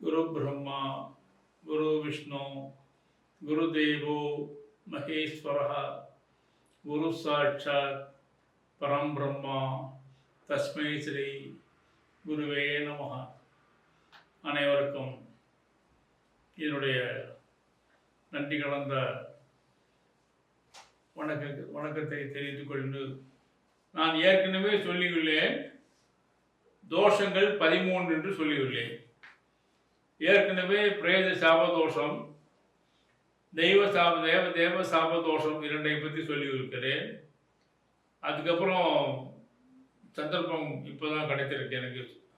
குரு பிரம்மா குரு விஷ்ணு குரு தேவோ மகேஸ்வர குரு சாட்சாத் பரம் பிரம்மா தஸ்மை ஸ்ரீ குருவே நமஹ. அனைவருக்கும் என்னுடைய நன்றி கலந்த வணக்க வணக்கத்தை தெரிவித்துக் கொண்டு நான் ஏற்கனவே சொல்லியுள்ளேன் தோஷங்கள் பதிமூன்று என்று சொல்லியுள்ளேன். ஏற்கனவே பிரேத சாபதோஷம் தெய்வ சாப தேவ தேவ சாபதோஷம் இரண்டை பற்றி சொல்லியிருக்கிறேன். அதுக்கப்புறம் சந்தர்ப்பம் இப்போதான் கிடைத்திருக்கு எனக்கு.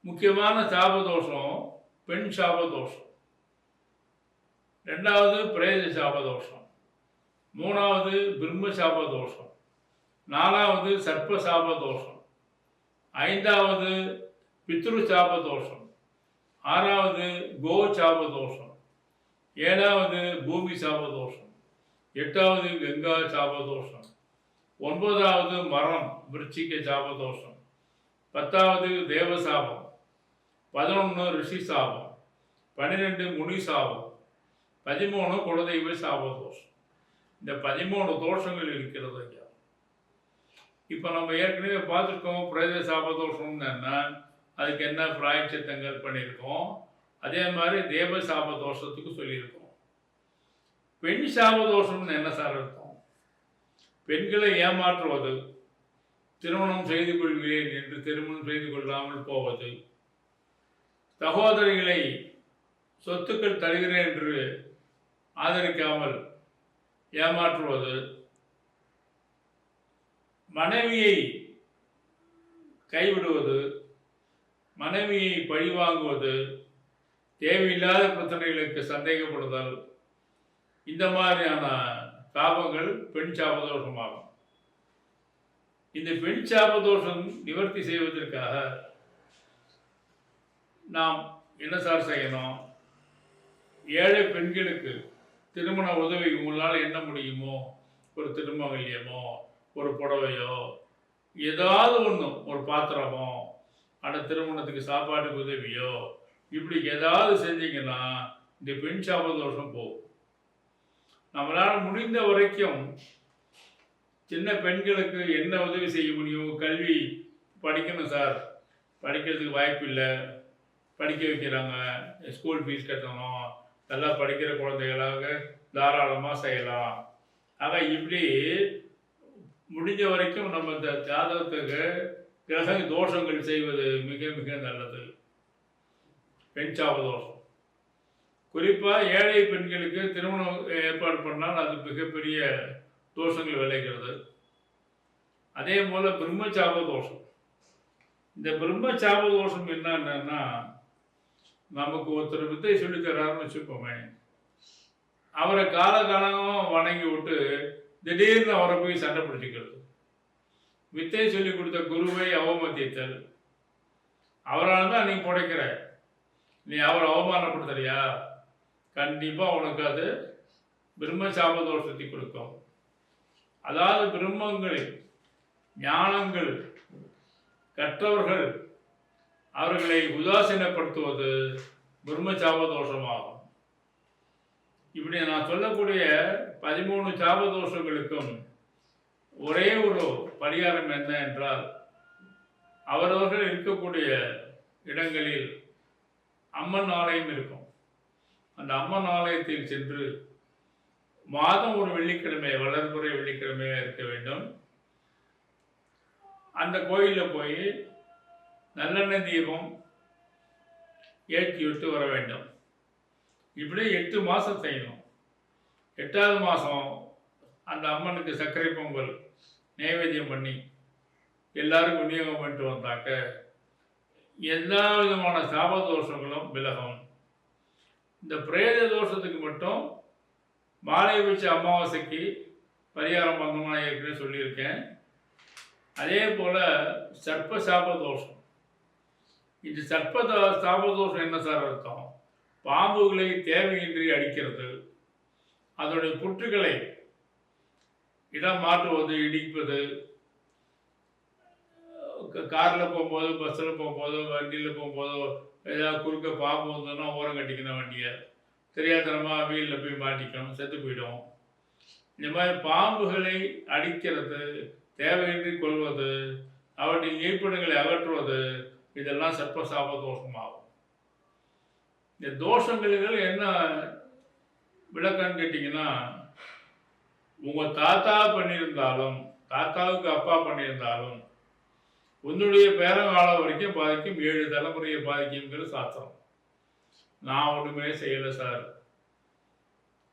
முக்கியமான சாபதோஷம் பெண் சாபதோஷம். ரெண்டாவது பிரேத சாபதோஷம். மூணாவது பிரம்ம சாபதோஷம். நாலாவது சர்ப்ப சாபதோஷம். ஐந்தாவது பித்ரு சாபதோஷம். ஆறாவது கோ சாபதோஷம் ஏழாவது பூமி சாபதோஷம் எட்டாவது கங்கா சாபதோஷம் ஒன்பதாவது மரம் விருச்சிக சாபதோஷம் பத்தாவது தேவ சாபம் பதினொன்று ரிஷி சாபம் பன்னிரெண்டு முனி சாபம் பதிமூணு குலதெய்வ சாபதோஷம். இந்த பதிமூணு தோஷங்கள் இருக்கிறது ஐயா. இப்போ நம்ம ஏற்கனவே பார்த்துருக்கோம் பிரேத சாபதோஷம்னு என்ன அதுக்கு என்ன பிராயச்சித்தங்கள் பண்ணியிருக்கோம்? அதே மாதிரி தேவ சாபதோஷத்துக்கு சொல்லியிருக்கோம். பெண் சாபதோஷம்னு என்ன சார் அர்த்தம்? பெண்களை ஏமாற்றுவது திருமணம் செய்து கொள்கிறேன் என்று திருமணம் செய்து கொள்ளாமல் போவது சகோதரிகளை சொத்துக்கள் தருகிறேன் என்று ஆதரிக்காமல் ஏமாற்றுவது மனைவியை கைவிடுவது மனைவியை பழிவாங்குவது தேவையில்லாத பிரச்சனைகளுக்கு சந்தேகப்படுதல் இந்த மாதிரியான சாபங்கள் பெண் சாபதோஷமாகும். இந்த பெண் சாபதோஷம் நிவர்த்தி செய்வதற்காக நாம் என்ன சார் செய்யணும்? ஏழை பெண்களுக்கு திருமண உதவி உங்களால் என்ன முடியுமோ? ஒரு திருமங்கல்யமோ ஒரு புடவையோ? ஏதாவது ஒன்று ஒரு பாத்திரமோ? அந்த திருமணத்துக்கு சாப்பாட்டுக்கு உதவியோ? இப்படி ஏதாவது செஞ்சீங்கன்னா இந்த பெண் சாபதோஷம் போகும். நம்மளால் முடிந்த வரைக்கும் சின்ன பெண்களுக்கு என்ன உதவி செய்ய முடியும்? கல்வி படிக்கணும் சார். படிக்கிறதுக்கு வாய்ப்பு இல்லை. படிக்க வைக்கிறாங்க. ஸ்கூல் ஃபீஸ் கட்டணும். நல்லா படிக்கிற குழந்தைகளாக தாராளமாக செய்யலாம். ஆக இப்படி முடிஞ்ச வரைக்கும் நம்ம இந்த ஜாதகத்துக்கு கிரக தோஷங்கள் செய்வது மிக மிக நல்லது. பெண் சாபதோஷம் குறிப்பாக ஏழை பெண்களுக்கு திருமணம் ஏற்பாடு பண்ணால் அது மிகப்பெரிய தோஷங்கள் விளைகிறது. அதே போல் பிரம்மச்சாப தோஷம். இந்த பிரம்மச்சாப தோஷம் என்னன்னா நமக்கு ஒருத்தர் வித்தை சொல்லித்தராருன்னு வச்சுக்கோமே. அவரை காலகாலமாக வணங்கி விட்டு திடீர்னு அவரை போய் சண்டை பிடிச்சிக்கிறது. வித்தை சொல்லி கொடுத்த குருவை அவமதித்தல். அவரால் தான் நீ புடைக்கிற. நீ அவரை அவமானப்படுத்துறியா? கண்டிப்பாக உனக்கு அது பிரம்ம சாபதோஷத்தை கொடுக்கும். அதாவது பிரம்மங்களில் ஞானங்கள் கற்றவர்கள் அவர்களை உதாசீனப்படுத்துவது பிரம்ம சாபதோஷமாகும் இப்படி நான் சொல்லக்கூடிய பதிமூணு சாபதோஷங்களுக்கும் ஒரே ஒரு பரிகாரம் என்ன என்றால் அவரவர்கள் இருக்கக்கூடிய இடங்களில் அம்மன் ஆலயம் இருக்கும். அந்த அம்மன் ஆலயத்தில் சென்று மாதம் ஒரு வெள்ளிக்கிழமை வளர்புறை வெள்ளிக்கிழமையாக இருக்க வேண்டும். அந்த கோயிலில் போய் நல்லெண்ணெய் தீபம் ஏற்றி விட்டு வர வேண்டும். இப்படி எட்டு மாதம் செய்யணும். எட்டாவது மாதம் அந்த அம்மனுக்கு சர்க்கரை பொங்கல் நைவேத்தியம் பண்ணி எல்லாருக்கும் விநியோகம் பண்ணிட்டு வந்தாக்க எல்லா விதமான சாப தோஷங்களும் விலகும். இந்த பிரேத தோஷத்துக்கு மட்டும் மாலை வச்ச அமாவாசைக்கு பரிகாரம் பண்ணணும் ஏற்கனவே சொல்லியிருக்கேன். அதே போல் சர்ப்ப சாப தோஷம். இந்த சர்ப்ப சாப தோஷம் என்ன சார் அர்த்தம்? பாம்புகளை தேவையின்றி அடிக்கிறது. அதனுடைய புற்றுகளை இடம் மாற்றுவது இடிப்பது காரில் போகும்போது பஸ்ஸில் போகும்போதோ வண்டியில் போகும்போதோ ஏதாவது குறுக்க பாம்பு வந்ததுன்னா ஓரம் கட்டிக்கணும் வண்டியை. தெரியாதனமாக வீலில் போய் மாட்டிக்கணும் செத்து போயிடும் இந்த மாதிரி பாம்புகளை அடிக்கிறது தேவையின்றி கொள்வது அவற்றின் இருப்பிடங்களை அகற்றுவது இதெல்லாம் சர்ப்ப சாப தோஷமாகும். இந்த தோஷங்களுக்கு என்ன விளக்கம்னு கேட்டிங்கன்னா உங்கள் தாத்தா பண்ணியிருந்தாலும் தாத்தாவுக்கு அப்பா பண்ணியிருந்தாலும் உன்னுடைய பேரங்காலம் வரைக்கும் பாதிக்கும் ஏழு தலைமுறையை பாதிக்குங்கிறது சாஸ்திரம் நான் ஒன்றுமே செய்யலை சார்.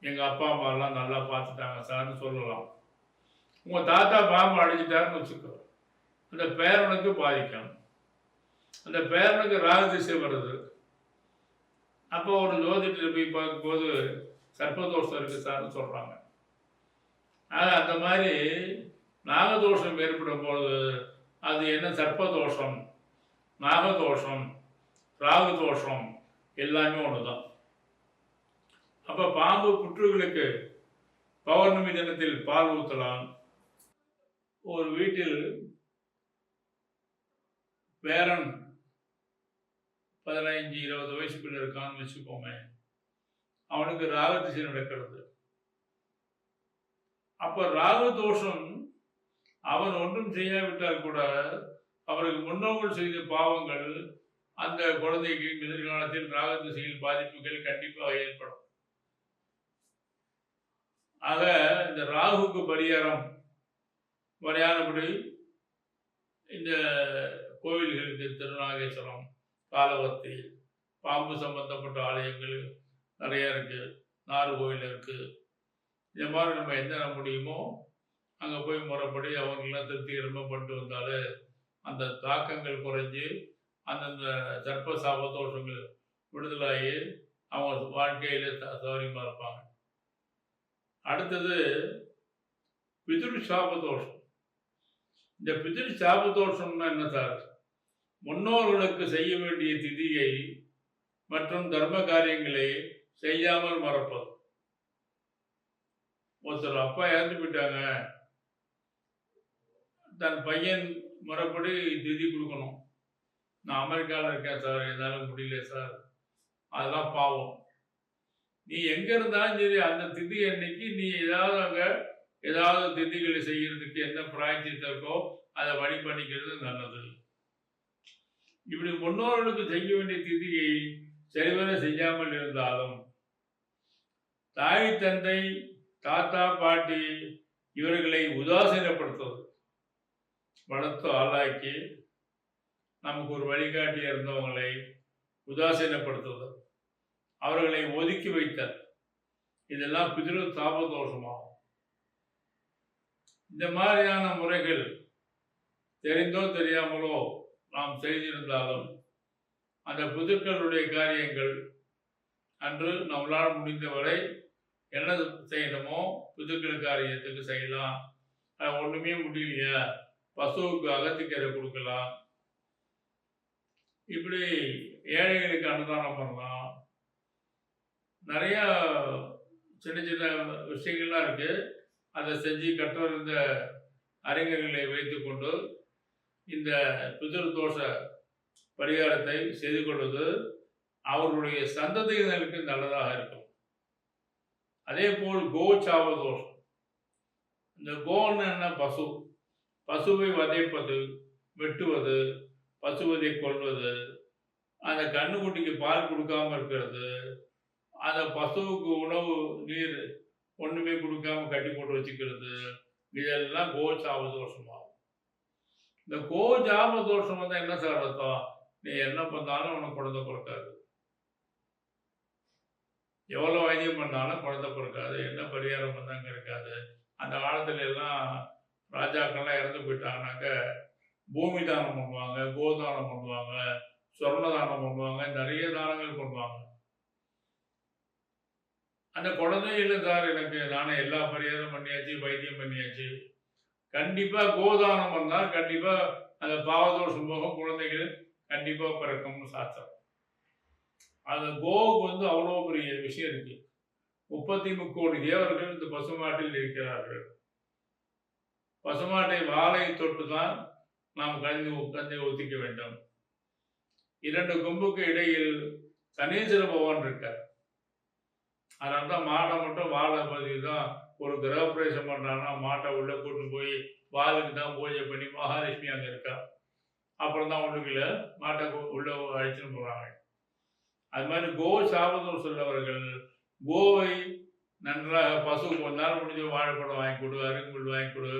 எங்கள் அப்பா அம்மாலாம் நல்லா பார்த்துட்டாங்க சார்னு சொல்லலாம். உங்கள் தாத்தா பாம்பு அடிச்சிட்டாருன்னு வச்சுக்கோ. அந்த பேரனுக்கு பாதிக்கும். அந்த பேரனுக்கு ராகு திசை வருது. அப்போ ஒரு ஜோதிடர் போய் பார்க்கும்போது சர்ப்பதோஷம் இருக்குது சார்னு சொல்கிறாங்க ஆக அந்த மாதிரி நாகதோஷம் ஏற்படும் பொழுது அது என்ன? சர்ப்பதோஷம் நாகதோஷம் ராகதோஷம் எல்லாமே ஒன்று தான் அப்போ பாம்பு புற்றுகளுக்கு பௌர்ணமி தினத்தில் பால் ஊற்றலாம் ஒரு வீட்டில் பேரன் பதினைஞ்சு இருபது வயசுக்குள்ள இருக்கான்னு வச்சுக்கோமே அவனுக்கு ராகதிசை நடக்கிறது. அப்ப ராகு தோஷம் அவன் ஒன்றும் செய்யாவிட்டால் கூட அவருக்கு முன்னோர்கள் செய்த பாவங்கள் அந்த குழந்தைக்கு எதிர்காலத்தில் ராகு திசையில் பாதிப்புகள் கண்டிப்பாக ஏற்படும். ஆக இந்த ராகுக்கு பரிகாரம் வரையானபடி இந்த கோவில்களுக்கு திருநாகேஸ்வரம் காலவர்த்தி பாம்பு சம்பந்தப்பட்ட ஆலயங்கள் நிறைய இருக்கு நாறு கோயில் இருக்குது இந்த மாதிரி நம்ம என்ன முடியுமோ அங்கே போய் முறைப்படி அவங்களாம் திருப்திகரமாக பண்ணிட்டு வந்தாலே அந்த தாக்கங்கள் குறைஞ்சி அந்தந்த சர்ப்ப சாபதோஷங்கள் விடுதலாகி அவங்க வாழ்க்கையில் சௌரியமாக இருப்பாங்க. அடுத்தது பிதிரு சாபதோஷம் இந்த பிதிரு சாபதோஷம்னா என்ன சார்? முன்னோர்களுக்கு செய்ய வேண்டிய திதியை மற்றும் தர்ம காரியங்களை செய்யாமல் மறப்பது. ஒருத்தர் அப்பா இறந்து போயிட்டாங்க. தன் பையன் முறைப்படி திதி கொடுக்கணும். நான் அமெரிக்காவில் இருக்கேன் சார் என்னால் முடியல சார். அதெல்லாம் பாவம். நீ எங்கே இருந்தாலும் சரி அந்த திதி அன்னைக்கு நீ ஏதாவது அங்கே ஏதாவது திதிகளை செய்யறதுக்கு என்ன பிராயத்திட்டம் இருக்கோ அதை வழி பண்ணிக்கிறது நல்லது. இப்படி முன்னோர்களுக்கு செய்ய வேண்டிய திதியை சரிவர செய்யாமல் இருந்தாலும் தாய் தந்தை தாத்தா பாட்டி இவர்களை உதாசீனப்படுத்துவது. வளர்த்து ஆளாக்கி நமக்கு ஒரு வழிகாட்டி இருந்தவங்களை உதாசீனப்படுத்துவது. அவர்களை ஒதுக்கி வைத்தல். இதெல்லாம் பிதிரு தாபதோஷமாகும். இந்த மாதிரியான முறைகள் தெரிந்தோ தெரியாமலோ நாம் செய்திருந்தாலும் அந்த புதுக்களுடைய காரியங்கள் அன்று நம்மளால் முடிந்தவரை என்ன செய்யணுமோ பிதுக்கள் காரியத்துக்கு செய்யலாம். ஒன்றுமே முடியலையா. பசுவுக்கு அகத்திக்கரை கொடுக்கலாம். இப்படி ஏழைகளுக்கு அன்னதானம் பண்ணலாம். நிறையா சின்ன சின்ன விஷயங்கள்லாம் இருக்குது அதை செஞ்சு கற்றறிந்த அறிஞர்களை வைத்துக்கொண்டு இந்த பிதிரு தோஷ பரிகாரத்தை செய்து கொள்வது அவர்களுடைய சந்ததியினருக்கு நல்லதாக இருக்கும். அதே போல் கோச்சாவ தோஷம். இந்த கோன்னு என்ன? பசு. பசுவை வதைப்பது வெட்டுவது பசுவதை கொள்வது அந்த கண்ணுக்குட்டிக்கு பால் கொடுக்காம இருக்கிறது அந்த பசுவுக்கு உணவு நீர் ஒன்றுமே கொடுக்காம கட்டி போட்டு வச்சுக்கிறது இதெல்லாம் கோச்சாப தோஷமாகும். இந்த கோஜாப தோஷம் வந்தால் என்ன சார் அர்த்தம்? நீ என்ன பண்ணாலும் உனக்கு குழந்தை பிறக்காது. எவ்வளோ வைத்தியம் பண்ணாலும் குழந்தை பிறக்காது என்ன பரிகாரம் பண்ணாங்க இருக்காது அந்த காலத்துல எல்லாம் ராஜாக்கள்லாம் இறந்து போயிட்டாங்கனாக்க பூமி தானம் பண்ணுவாங்க கோதானம் பண்ணுவாங்க சொர்ண தானம் பண்ணுவாங்க நிறைய தானங்கள் பண்ணுவாங்க. அந்த குழந்தை இல்லை சார் எனக்கு நானே எல்லா பரிகாரம் பண்ணியாச்சு வைத்தியம் பண்ணியாச்சு. கண்டிப்பாக கோதானம் பண்ணால் கண்டிப்பாக அந்த பாவதோஷம் போக குழந்தைகள் கண்டிப்பாக பிறக்கும்னு சாத்திரம். அந்த கோவுக்கு வந்து அவ்வளோ பெரிய விஷயம் இருக்கு. முப்பத்தி முக்கோடி தேவர்கள் இந்த பசுமாட்டில் இருக்கிறார்கள். பசுமாட்டை வாழை தொட்டு தான் நாம் கஞ்சி கஞ்சி ஒத்திக்க வேண்டும். இரண்டு கொம்புக்கு இடையில் சனீஸ்வர பகவான் இருக்கார். அதனால தான் மாட்டை மட்டும் வாழை பதிவு தான் ஒரு கிரகப்பிரவேசம் பண்ணுறாங்கன்னா மாட்டை உள்ளே கூட்டு போய் வாளுக்கு தான் பூஜை பண்ணி மகாலட்சுமி அங்கே இருக்கா. அப்புறம் தான் உள்ளுக்குள்ள மாட்டை கு- உள்ள அழைச்சிட்டு போகிறாங்க அது மாதிரி கோ சாபதம் சொல்லவர்கள் கோவை நன்றாக பசு கொஞ்ச நாள் முடிஞ்ச வாழைப்பழம் வாங்கி கொடு அருங்குள் வாங்கி கொடு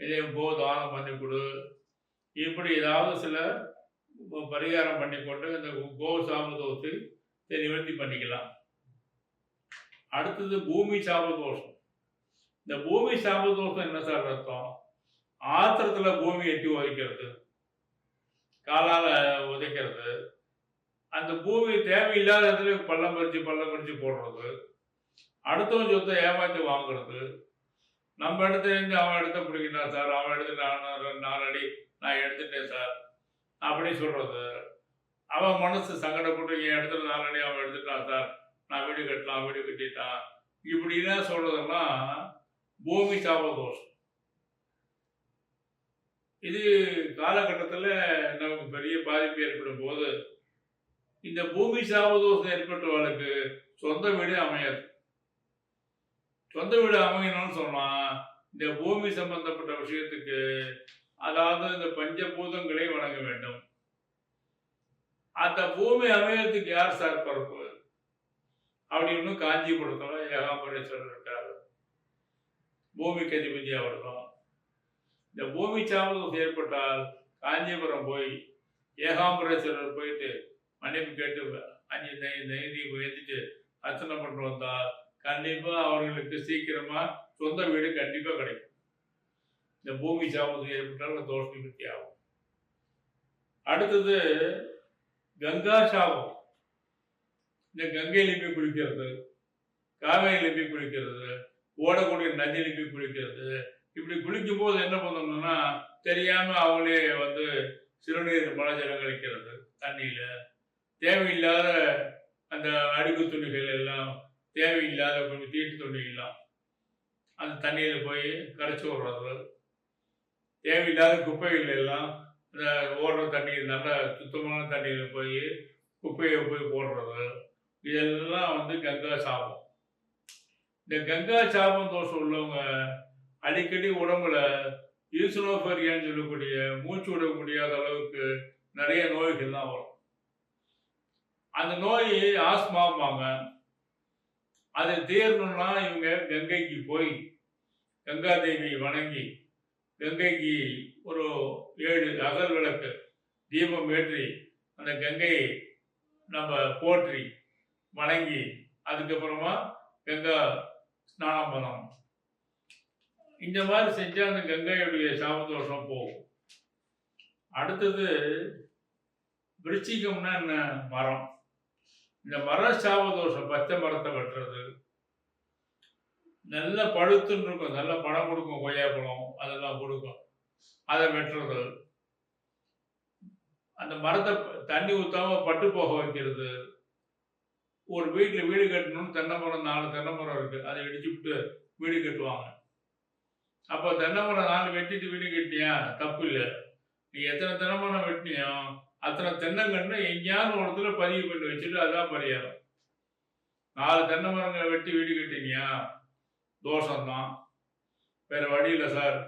இதே கோ தானம் பண்ணி கொடு. இப்படி ஏதாவது சில பரிகாரம் பண்ணி கொண்டு இந்த கோ சாபதோஷத்தை நிவர்த்தி பண்ணிக்கலாம். அடுத்தது பூமி சாபதோஷம் இந்த பூமி சாபதோஷம் என்ன சார் அர்த்தம்? ஆத்திரத்தில் பூமி எட்டி உதைக்கிறது. காலால் உதைக்கிறது. அந்த பூமி தேவையில்லாத இடத்துல பள்ளம் பறிச்சு பள்ளம் பறிச்சு போடுறது. அடுத்தவன் சொத்தை ஏமாத்தி வாங்குறது. நம்ம இடத்துலேருந்து அவன் இடத்த பிடிக்கிட்டான் சார்? அவன் எடுத்து நான் நாலு அடி நான் எடுத்துட்டேன் சார். அப்படி சொல்கிறது அவன் மனசு சங்கடப்பட்டு என் இடத்துல நாலு அடி அவன் எடுத்துட்டான் சார்? நான் வீடு கட்டலாம் வீடு கட்டிட்டான். இப்படிலாம் சொல்கிறதெல்லாம் பூமி சாபதோஷம் இது காலகட்டத்தில் நமக்கு பெரிய பாதிப்பு ஏற்படும் போது இந்த பூமி சாபதோஷம் ஏற்பட்டவர்களுக்கு சொந்த வீடு அமையாது. சொந்த வீடு அமையணும்னு சொன்னா இந்த பூமி சம்பந்தப்பட்ட விஷயத்துக்கு அதாவது இந்த பஞ்சபூதங்களை வணங்க வேண்டும். அந்த பூமி அமையறதுக்கு யார் சார் பொறுப்பு? அப்படின்னு காஞ்சிபுரத்தில் ஏகாம்பரேஸ்வரர் இருக்கார். பூமிக்கு அதிபதி அவர் தான் இந்த பூமி சாபதம் ஏற்பட்டால் காஞ்சிபுரம் போய் ஏகாம்பரேஸ்வரர் போயிட்டு மன்னிப்பு கேட்டு அஞ்சு நெய் நெய்தி உயர்த்திட்டு அர்ச்சனை பண்ணிட்டு வந்தால் கண்டிப்பாக அவர்களுக்கு சீக்கிரமாக சொந்த வீடு கண்டிப்பாக கிடைக்கும். இந்த பூமி சாபத்து ஏற்பட்டால் தோஷம் நிவர்த்தி ஆகும். அடுத்தது கங்கா சாபம். இந்த கங்கையில் போய் குளிக்கிறது காவேரியில் போய் குளிக்கிறது ஓடக்கூடிய நதியில் போய் குளிக்கிறது. இப்படி குளிக்கும் போது என்ன பண்ணணும்னா தெரியாமல் அவங்களே வந்து சிறுநீர் மலஜலம் கழிக்கிறது தண்ணியில். தேவையில்லாத அந்த அடுக்கு துணிகள் எல்லாம் தேவையில்லாத கொஞ்சம் தீட்டு துணிகள்லாம் அந்த தண்ணியில் போய் கரைச்சி விடுறது தேவையில்லாத குப்பைகள் எல்லாம் அந்த ஓடுற தண்ணீர் நல்ல சுத்தமான தண்ணியில் போய் குப்பையை போய் போடுறது இதெல்லாம் வந்து கங்கா சாபம். இந்த கங்கா சாபம் தோஷம் உள்ளவங்க அடிக்கடி உடம்புல ஈசனோபரியான்னு சொல்லக்கூடிய மூச்சு விட முடியாத அளவுக்கு நிறைய நோய்கள்லாம் வரும். அந்த நோய் ஆஸ்மாம்பாங்க அது தீரணும்னா இவங்க கங்கைக்கு போய் கங்கா தேவி வணங்கி கங்கைக்கு ஒரு ஏழு அகல் விளக்கு தீபம் ஏற்றி அந்த கங்கையை நம்ம போற்றி வணங்கி அதுக்கப்புறமா கங்கா ஸ்நானம் பண்ணணும். இந்த மாதிரி செஞ்சால் அந்த கங்கையுடைய சாபதோஷம் போகும். அடுத்தது விருச்சிகம்னா என்ன? மரம். இந்த மர சாபதோஷம் பச்சை மரத்தை வெட்டுறது. நல்ல பழுத்துன்னு இருக்கும். நல்ல பழம் கொடுக்கும். கொய்யாப்பழம் அதெல்லாம் கொடுக்கும். அதை வெட்டுறது. அந்த மரத்தை தண்ணி ஊற்றாம பட்டு போக வைக்கிறது. ஒரு வீட்டில் வீடு கட்டணும்னு தென்னை மரம் நாலு தென்னை மரம் இருக்கு. அதை இடிச்சு விட்டு வீடு கட்டுவாங்க. அப்போ தென்னை மரம் நாலு வெட்டிட்டு வீடு கட்டினியா? தப்பு இல்லை. நீ எத்தனை தென்னை மரம் வெட்டினியோ அத்தனை தென்னங்கன்று எங்கேயாவது ஒரு இடத்துல பதிவு பண்ணி வச்சுட்டு அதான் பரிகாரம். நாலு தென்னை மரங்களை வெட்டி வீடு கட்டினியா? தோஷம்தான். வேற வழி இல்லை சார்.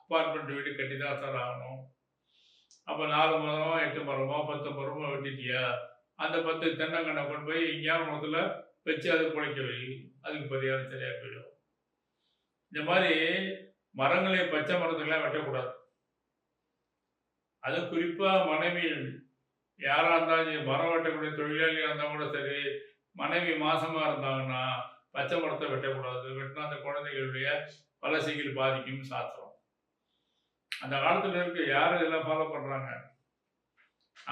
அப்பார்ட்மெண்ட் வீடு கட்டி தான் சார் ஆகணும். அப்போ நாலு மரமோ எட்டு மரமோ பத்து மரமோ வெட்டிட்டியா? அந்த பத்து தென்னங்கண்ணை கொண்டு போய் எங்கேயாவது ஒரு இடத்துல வச்சு அதை குழைக்க வை. அதுக்கு பரிகாரம் சரியாக போயிடும். இந்த மாதிரி மரங்களை பச்சை மரத்துக்கெல்லாம் வெட்டக்கூடாது. அது குறிப்பாக மனைவி யாராக இருந்தாலும் மரம் வெட்டக்கூடிய தொழிலாளியாக இருந்தால் கூட சரி மனைவி மாசமாக இருந்தாங்கன்னா பச்சை மரத்தை வெட்டக்கூடாது. வெட்டினா அந்த குழந்தைகளுடைய வளர்ச்சிகள் பாதிக்கும் சாத்திரம். அந்த காலத்தில் இருக்க யார் இதெல்லாம் ஃபாலோ பண்ணுறாங்க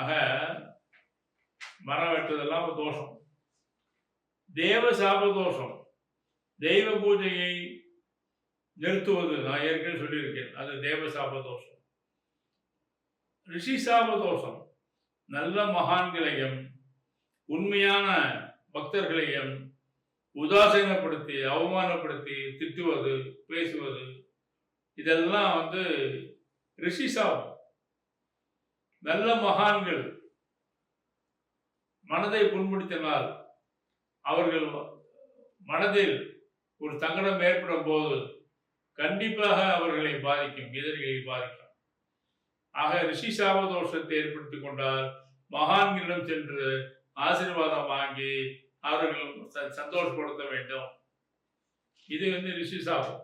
ஆக மரம் வெட்டுறதெல்லாம் ஒரு தோஷம். தேவ சாப தோஷம். தெய்வ பூஜையை நிறுத்துவது நான் ஏற்கனவே சொல்லியிருக்கேன். அது தேவ சாப தோஷம். ரிஷி சாபதோஷம். நல்ல மகான்களையும் உண்மையான பக்தர்களையும் உதாசீனப்படுத்தி அவமானப்படுத்தி திட்டுவது பேசுவது இதெல்லாம் வந்து ரிஷி சாபம். நல்ல மகான்கள் மனதை புண்படுத்தினால் அவர்கள் மனதில் ஒரு சங்கடம் ஏற்படும் போது கண்டிப்பாக அவர்களை பாதிக்கும் எதிரிகளை பாதிக்கும். ஆக ரிஷி சாப தோஷத்தை ஏற்படுத்தி கொண்டால் மகான்களிடம் சென்று ஆசீர்வாதம் வாங்கி அவர்கள் சந்தோஷப்படுத்த வேண்டும். இது வந்து ரிஷி சாபம்.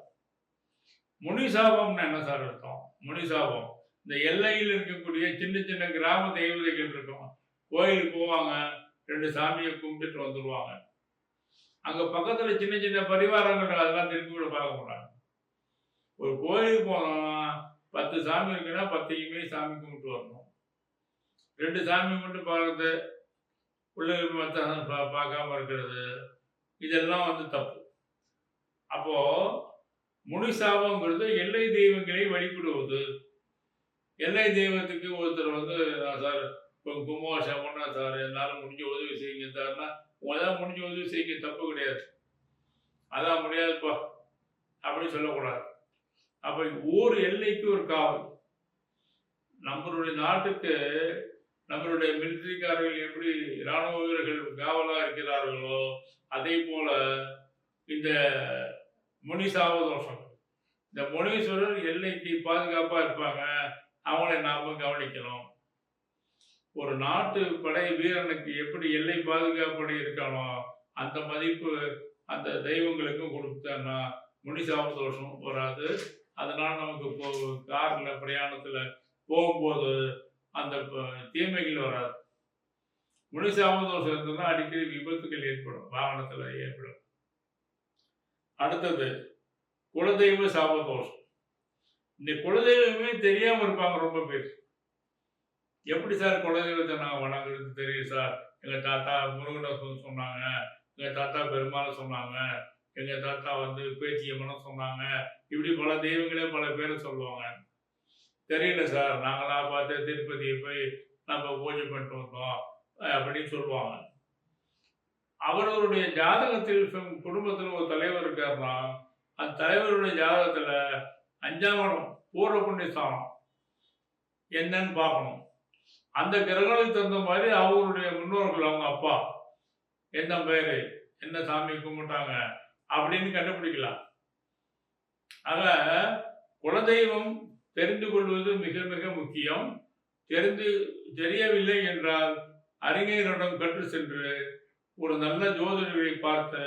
முனி சாபம்னு என்ன சார் அர்த்தம்? முனி சாபம். இந்த எல்லையில் இருக்கக்கூடிய சின்ன சின்ன கிராம தெய்வதைகள் இருக்கும். கோயிலுக்கு போவாங்க. ரெண்டு சாமியை கும்பிட்டுட்டு வந்துடுவாங்க அங்கே பக்கத்தில் சின்ன சின்ன பரிவாரங்கள் அதெல்லாம் திரும்பி கூட பார்க்க மாட்டாங்க. ஒரு கோயிலுக்கு போனோம்னா பத்து சாமி இருக்குன்னா பத்தையுமே சாமி கும்பிட்டு வரணும். ரெண்டு சாமி மட்டும் பார்க்கறது பிள்ளைகள் மற்ற பா- பார்க்காம இருக்கிறது இதெல்லாம் வந்து தப்பு. அப்போது முனி சாபங்கிறது எல்லை தெய்வங்களை வழிபடுவது. எல்லை தெய்வத்துக்கு ஒருத்தர் வந்து "நான் சார் இப்போ கும்பாபிஷேகம் பண்ணா சார் என்னால் முடிஞ்ச உதவி செய்யுங்க சார்னா உங்களால் முடிஞ்ச உதவி செய்யுங்க தப்பு கிடையாது. அதான் முடியாதுப்பா அப்படின்னு சொல்லக்கூடாது. அப்போ ஊர் எல்லைக்கு ஒரு காவல். நம்மளுடைய நாட்டுக்கு நம்மளுடைய மிலிட்டரிக்காரர்கள் எப்படி இராணுவ வீரர்கள் காவலாக இருக்கிறார்களோ அதே போல இந்த முனி சாவதோஷம். இந்த முனீஸ்வரர் எல்லைக்கு பாதுகாப்பாக இருப்பாங்க. அவங்களை நாம கவனிக்கணும். ஒரு நாட்டு படை வீரனுக்கு எப்படி எல்லை பாதுகாப்படி இருக்கானோ அந்த மதிப்பு அந்த தெய்வங்களுக்கும் கொடுத்தோம்னா முனிசாப தோஷம் வராது. அதனால நமக்கு போ காரில் பிரயாணத்தில் போகும்போது அந்த தீமைகள் வராது. முனிசாப தோஷம் இருந்ததுன்னா அடிக்கடி விபத்துகள் ஏற்படும். வாகனத்தில் ஏற்படும். அடுத்தது குலதெய்வ சாபதோஷம். இந்த குலதெய்வமே தெரியாம இருப்பாங்க ரொம்ப பேர். எப்படி சார் குலதெய்வத்தை நாங்கள் வணங்குறது தெரியும் சார்? எங்க தாத்தா முருகனை சொன்னாங்க. எங்க தாத்தா பெருமாளை சொன்னாங்க. எங்க தாத்தா வந்து பேச்சியம்மனும் சொன்னாங்க. இப்படி பல தெய்வங்களே பல பேரை சொல்லுவாங்க. தெரியல சார். நாங்களாம் பார்த்து திருப்பதியை போய் நம்ம பூஜை பண்ணிட்டு வந்தோம் அப்படின்னு சொல்லுவாங்க. அவர்களுடைய ஜாதகத்தில் குடும்பத்தில் ஒரு தலைவர் இருக்காருன்னா அந்த தலைவருடைய ஜாதகத்துல அஞ்சாம் இடம் பூர்வ புண்ணியஸ்தானம் என்னன்னு பார்க்கணும். அந்த கிரகங்களுக்கு தகுந்த மாதிரி அவருடைய முன்னோர்கள் அவங்க அப்பா என்ன பேரு என்ன சாமி கும்பிட்டாங்க? அப்படின்னு கண்டுபிடிக்கலாம். ஆக குலதெய்வம் தெரிந்து கொள்வது மிக மிக முக்கியம். தெரிந்து தெரியவில்லை என்றால் அறிஞரிடம் கற்று சென்று ஒரு நல்ல ஜோதிடரை பார்த்து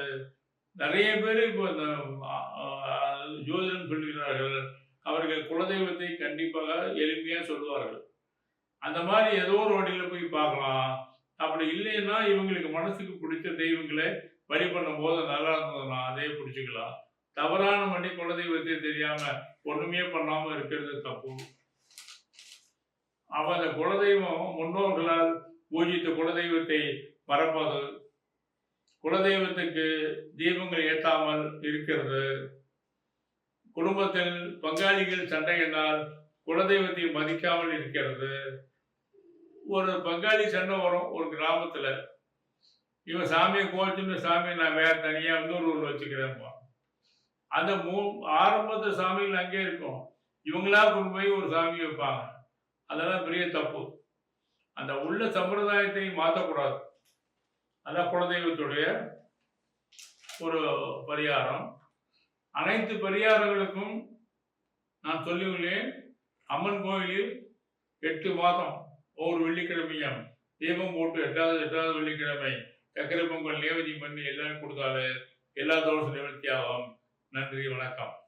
நிறைய பேர் இப்போ ஜோதிடம் சொல்கிறார்கள் அவர்கள் குலதெய்வத்தை கண்டிப்பாக எளிமையாக சொல்லுவார்கள். அந்த மாதிரி ஏதோ ஒரு வழியில் போய் பார்க்கலாம். அப்படி இல்லைன்னா இவங்களுக்கு மனசுக்கு பிடிச்ச தெய்வங்களை வழி போது நல்லா இருந்ததுன்னா அதே பிடிச்சிக்கலாம். தவறான மணி குலதெய்வத்தை தெரியாம ஒண்ணுமே பண்ணாம இருக்கிறது தப்பு. அவ அந்த குலதெய்வம் முன்னோர்களால் பூஜித்த குலதெய்வத்தை மறப்பது குலதெய்வத்துக்கு தீபங்கள் ஏற்றாமல் இருக்கிறது. குடும்பத்தில் பங்காளிகள் சண்டையினால் குலதெய்வத்தை மதிக்காமல் இருக்கிறது. ஒரு பங்காளி சண்டை வரும் ஒரு கிராமத்துல இவன் சாமியை கோச்சுன்னு சாமியை நான் வேற தனியாக இன்னொரு ஊரில் வச்சுக்கிறேன்ப்பா. அந்த மூ ஆரம்பத்து சாமிகள் அங்கே இருக்கும். இவங்களா கொண்டு போய் ஒரு சாமி வைப்பாங்க. அதெல்லாம் பெரிய தப்பு. அந்த உள்ள சம்பிரதாயத்தை மாற்றக்கூடாது அதான் குலதெய்வத்துடைய ஒரு பரிகாரம். அனைத்து பரிகாரங்களுக்கும் நான் சொல்லியுள்ளேன் அம்மன் கோயிலில் எட்டு மாதம் ஒவ்வொரு வெள்ளிக்கிழமையும் தீபம் போட்டு எட்டாவது எட்டாவது வெள்ளிக்கிழமை சக்கரை பொங்கல் நேவதி பண்ணி எல்லாரும் கொடுத்தாலே எல்லா தோஷம் நிவர்த்தி ஆகும் நன்றி வணக்கம்.